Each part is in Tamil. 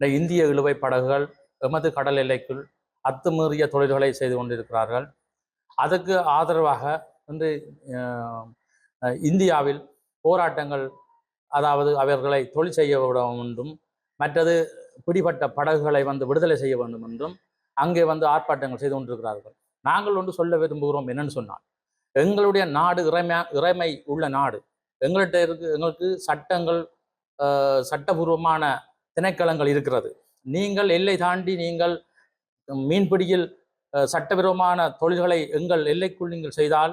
இந்த இந்திய இழுவை படகுகள் எமது கடல் எல்லைக்குள் அத்துமீறிய தொழில்களை செய்து கொண்டிருக்கிறார்கள். அதுக்கு ஆதரவாக இன்று இந்தியாவில் போராட்டங்கள் அதாவது அவர்களை தொழில் செய்ய விட வேண்டும் மற்றது பிடிபட்ட படகுகளை வந்து விடுதலை செய்ய வேண்டும் என்றும் அங்கே வந்து ஆர்ப்பாட்டங்கள் செய்து கொண்டிருக்கிறார்கள். நாங்கள் ஒன்று சொல்ல விரும்புகிறோம் என்னன்னு சொன்னால் எங்களுடைய நாடு இறைமை இறைமை உள்ள நாடு. எங்கள்கிட்ட இருக்கு எங்களுக்கு சட்டங்கள் சட்டபூர்வமான திணைக்களங்கள் இருக்கிறது. நீங்கள் எல்லை தாண்டி நீங்கள் மீன்பிடியில் சட்டவிரோமான சட்டவிரோதமான தொழில்களை எங்கள் எல்லைக்குள் நீங்கள் செய்தால்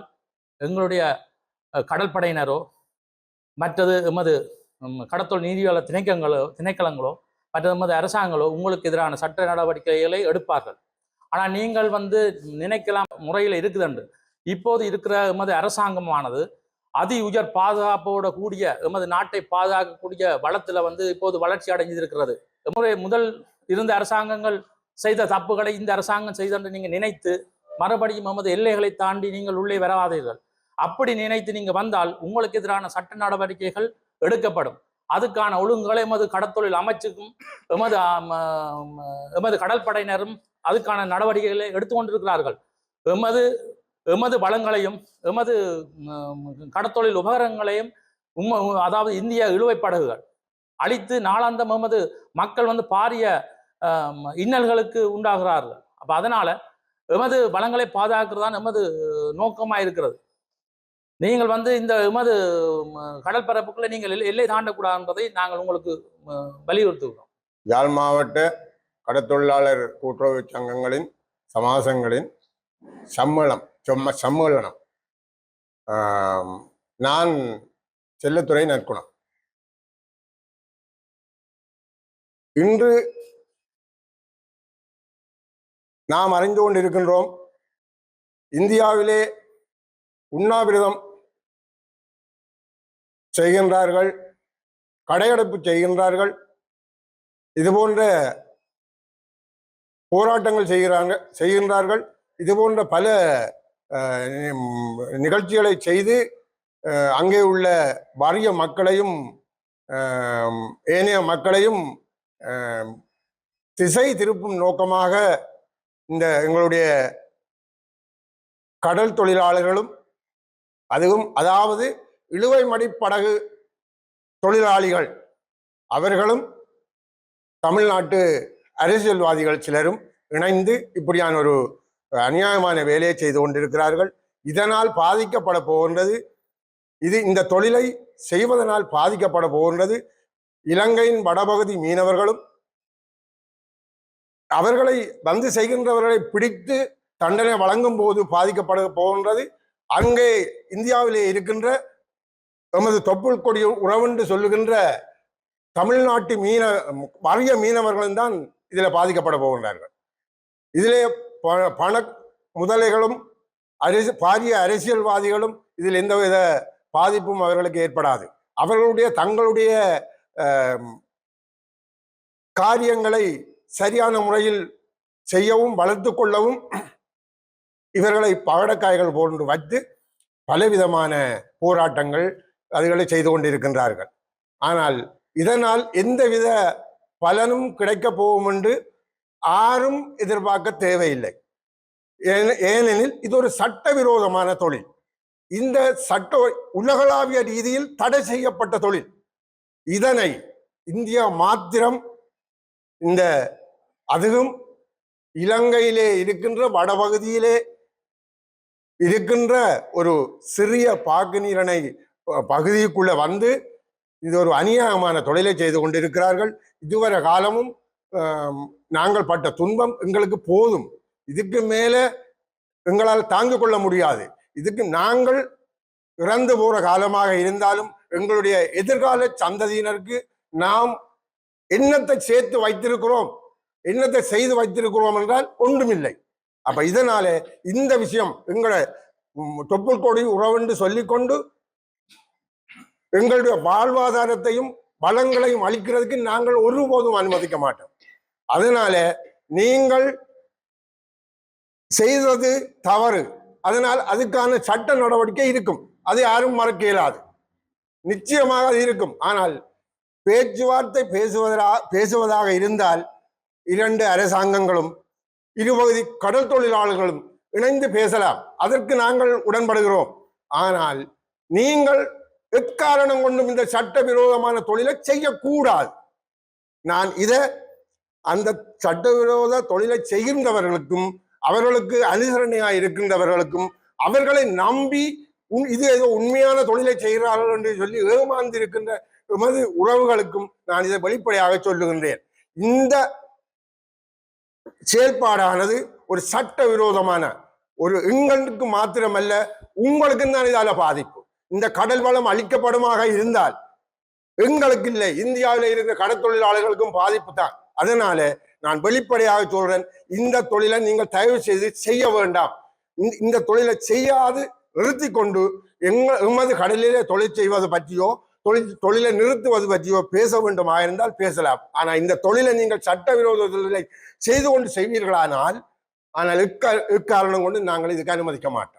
எங்களுடைய கடற்படையினரோ மற்றது எமது ம், கடத்தொழில் நீதியாளர் திணைக்கங்களோ திணைக்களங்களோ மற்றது எமது அரசாங்கங்களோ உங்களுக்கு எதிரான சட்ட நடவடிக்கைகளை எடுப்பார்கள். ஆனால் நீங்கள் வந்து நினைக்கலாம் முறையில் இருக்குதுண்டு இப்போது இருக்கிற எமது அரசாங்கமானது அதி உயர் பாதுகாப்போட கூடிய எமது நாட்டை பாதுகாக்கக்கூடிய வளத்துல வந்து இப்போது வளர்ச்சி அடைஞ்சிருக்கிறது எம்முறை முதல் இருந்த அரசாங்கங்கள் செய்த தப்புகளை இந்த அரசாங்கம் செய்தென்று நீங்கள் நினைத்து மறுபடியும் எமது எல்லைகளை தாண்டி நீங்கள் உள்ளே வராதீர்கள். அப்படி நினைத்து நீங்கள் வந்தால் உங்களுக்கு எதிரான சட்ட நடவடிக்கைகள் எடுக்கப்படும். அதுக்கான ஒழுங்குகளை எமது கடத்தொழில் அமைச்சுக்கும் எமது எமது கடற்படையினரும் அதுக்கான நடவடிக்கைகளை எடுத்துக்கொண்டிருக்கிறார்கள். எமது எமது வளங்களையும் எமது கடத்தொழில் உபகரணங்களையும் உம்ம அதாவது இந்திய இழுவை படகுகள் அழித்து நாளாந்தம் எமது மக்கள் வந்து பாரிய இன்னல்களுக்கு உண்டாகிறார்கள். அப்ப அதனால எமது வளங்களை பாதுகாக்கிறது தான் எமது நோக்கமாக இருக்கிறது. நீங்கள் வந்து இந்த எமது ம், நீங்கள் எல்லை- எல்லை தாண்டக்கூடாது என்பதை நாங்கள் உங்களுக்கு வலியுறுத்துகிறோம். யாழ் மாவட்ட கடத்தொழிலாளர் கூட்டுறவு சங்கங்களின் சமாசங்களின் சம்பளம் சும்மா சம்மேளனம் நான் செல்லத்துறை நற்குணம் இன்று நாம் அறிந்து கொண்டிருக்கின்றோம் இந்தியாவிலே உண்ணாவிரதம் செய்கின்றார்கள் கடையடைப்பு செய்கின்றார்கள் இது போன்ற போராட்டங்கள் செய்கிறாங்க செய்கின்றார்கள் இது போன்ற பல நிகழ்ச்சிகளை செய்து அங்கே உள்ள வறிய மக்களையும் ஏனைய மக்களையும் திசை திருப்பும் நோக்கமாக இந்த எங்களுடைய கடல் தொழிலாளர்களும் அதுவும் அதாவது இழுவை மடிப்படகு தொழிலாளிகள் அவர்களும் தமிழ்நாட்டு அரசியல்வாதிகள் சிலரும் இணைந்து இப்படியான ஒரு அநியாயமான வேலையை செய்து கொண்டிருக்கிறார்கள். இதனால் பாதிக்கப்பட போகின்றது. இது இந்த தொழிலை செய்வதனால் பாதிக்கப்பட போகின்றது. இலங்கையின் வடபகுதி மீனவர்களும் அவர்களை வந்து செய்கின்றவர்களை பிடித்து தண்டனை வழங்கும் போது பாதிக்கப்பட போகின்றது. அங்கே இந்தியாவிலே இருக்கின்ற எமது தொப்புள் கொடி உறவென்று சொல்லுகின்ற தமிழ்நாட்டு மீன வறிய மீனவர்களும் தான் இதில் பாதிக்கப்பட போகின்றார்கள். இதிலே பண முதலைகளும் அரசு பாரிய அரசியல்வாதிகளும் இதில் எந்தவித பாதிப்பும் அவர்களுக்கு ஏற்படாது. அவர்களுடைய தங்களுடைய காரியங்களை சரியான முறையில் செய்யவும் வளர்த்து கொள்ளவும் இவர்களை பவடக்காய்கள் போன்று வைத்து பலவிதமான போராட்டங்கள் அதுகளை செய்து கொண்டிருக்கின்றார்கள். ஆனால் இதனால் எந்தவித பலனும் கிடைக்கப் போகும் என்று யாரும் எதிர்பார்க்க தேவையில்லை. ஏனெனில் இது ஒரு சட்டவிரோதமான தொழில். இந்த சட்ட உலகளாவிய ரீதியில் தடை செய்யப்பட்ட தொழில். இதனை இந்தியா மாத்திரம் இந்த அதுவும் இலங்கையிலே இருக்கின்ற வடபகுதியிலே இருக்கின்ற ஒரு சிறிய பாகுநீரனை பகுதிக்குள்ளே பகுதிக்குள்ள வந்து இது ஒரு அநியாயமான தொழிலை செய்து கொண்டிருக்கிறார்கள். இதுவரை காலமும் நாங்கள் பட்ட துன்பம் எங்களுக்கு போதும். இதுக்கு மேலே எங்களால் தாங்கு கொள்ள முடியாது. இதுக்கு நாங்கள் இறந்து போற காலமாக இருந்தாலும் எங்களுடைய எதிர்கால சந்ததியினருக்கு நாம் என்னத்தை சேர்த்து வைத்திருக்கிறோம் என்னத்தை செய்து வைத்திருக்கிறோம் என்றால் ஒன்றுமில்லை. அப்ப இதனால இந்த விஷயம் எங்களை தொப்புள் கொடி உறவென்று சொல்லிக்கொண்டு எங்களுடைய வாழ்வாதாரத்தையும் வளங்களையும் அளிக்கிறதுக்கு நாங்கள் ஒருபோதும் அனுமதிக்க மாட்டோம். அதனால நீங்கள் செய்தது தவறு. அதனால் அதுக்கான சட்ட நடவடிக்கை இருக்கும். அது யாரும் மறக்க இயலாது. நிச்சயமாக அது இருக்கும். ஆனால் பேச்சுவார்த்தை பேசுவதா பேசுவதாக இருந்தால் இரண்டு அரசாங்கங்களும் இருபகுதி கடல் தொழிலாளர்களும் இணைந்து பேசலாம். அதற்கு நாங்கள் உடன்படுகிறோம். ஆனால் நீங்கள் எக்காரணம் கொண்டும் இந்த சட்டவிரோதமான தொழிலை செய்யக்கூடாது. நான் இதை அந்த சட்டவிரோத தொழிலை செய்கின்றவர்களுக்கும் அவர்களுக்கு அனுசரணையாக இருக்கின்றவர்களுக்கும் அவர்களை நம்பி உன்- இது ஏதோ உண்மையான தொழிலை செய்கிறார்கள் என்று சொல்லி ஏமாந்து இருக்கின்ற எமது உறவுகளுக்கும் நான் இதை வெளிப்படையாக சொல்லுகின்றேன். இந்த செயல்பாடானது ஒரு சட்ட விரோதமான ஒரு எங்களுக்கு மாத்திரமல்ல உங்களுக்கும் தான் இதால பாதிப்பு. இந்த கடல் வளம் அளிக்கப்படுமாக இருந்தால் எங்களுக்கு இல்லை இந்தியாவில் இருக்கிற கடற்தொழிலாளர்களுக்கும் பாதிப்பு தான். அதனால நான் வெளிப்படையாக சொல்றேன் இந்த தொழிலை நீங்கள் தயவு செய்து செய்ய வேண்டாம். இந்த- இந்த தொழிலை செய்யாது நிறுத்தி கொண்டு எங்க எமது கடலிலே தொழில் செய்வது பற்றியோ தொழில் தொழிலை நிறுத்துவது பற்றியோ பேச வேண்டுமா இருந்தால் பேசலாம். ஆனால் இந்த தொழிலை நீங்கள் சட்டவிரோத தொழிலை செய்து கொண்டு செய்வீர்களானால் ஆனால் எக்க கொண்டு நாங்கள் இதுக்கு அனுமதிக்க மாட்டோம்.